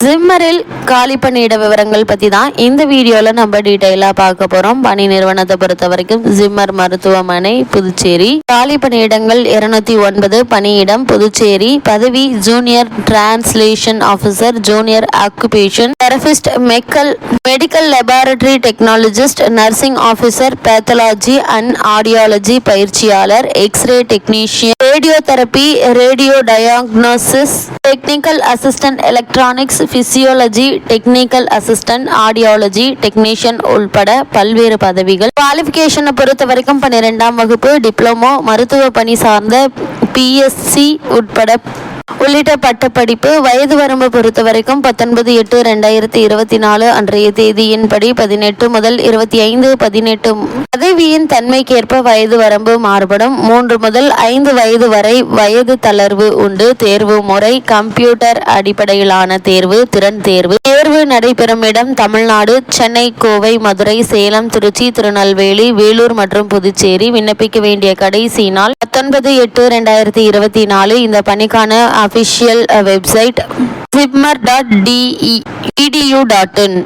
ஜிம்மரில் காலி பணியிட விவரங்கள் பற்றி தான் இந்த வீடியோவில் நம்ம டீட்டெயிலாக பார்க்க போகிறோம் பணி நிறுவனத்தை பொறுத்த வரைக்கும் ஜிம்மர் மருத்துவமனை புதுச்சேரி. காலி பணியிடங்கள் இருநூத்தி ஒன்பது பணியிடம் புதுச்சேரி. பதவி junior translation officer junior occupation therapist McGill medical laboratory technologist nursing officer pathology and audiology பயிற்சியாளர் x ray technician radiotherapy radiodiagnosis technical assistant electronics physiology technical assistant audiology technician உள்பட பல்வேறு பதவிகள். குவாலிஃபிகேஷனை பொறுத்த வரைக்கும் பன்னிரெண்டாம் வகுப்பு டிப்ளமோ மருத்துவ பணி சார்ந்த பிஎஸ்சி உட்பட உள்ளிட்ட பட்டப்படிப்பு. வயது வரம்பு பொறுத்த வரைக்கும் பத்தொன்பது எட்டு ரெண்டாயிரத்தி இருபத்தி நாலு அன்றைய தேதியின்படி பதினெட்டு முதல் இருபத்தி ஐந்து பதினெட்டு பதவியின் தன்மைக்கேற்ப வயது வரம்பு மாறுபடும். மூன்று முதல் ஐந்து வயது வரை வயது தளர்வு உண்டு. தேர்வு முறை கம்ப்யூட்டர் அடிப்படையிலான தேர்வு திறன் தேர்வு. தேர்வு நடைபெறும் இடம் தமிழ்நாடு சென்னை கோவை மதுரை சேலம் திருச்சி திருநெல்வேலி வேலூர் மற்றும் புதுச்சேரி. விண்ணப்பிக்க வேண்டிய கடைசி நாள் பத்தொன்பது எட்டு ரெண்டாயிரத்தி இருபத்தி நாலு. இந்த பணிக்கான அபிஷியல் வெப்சைட் சிப்மர் டாட் டிஇ இடியூ டாட் இன்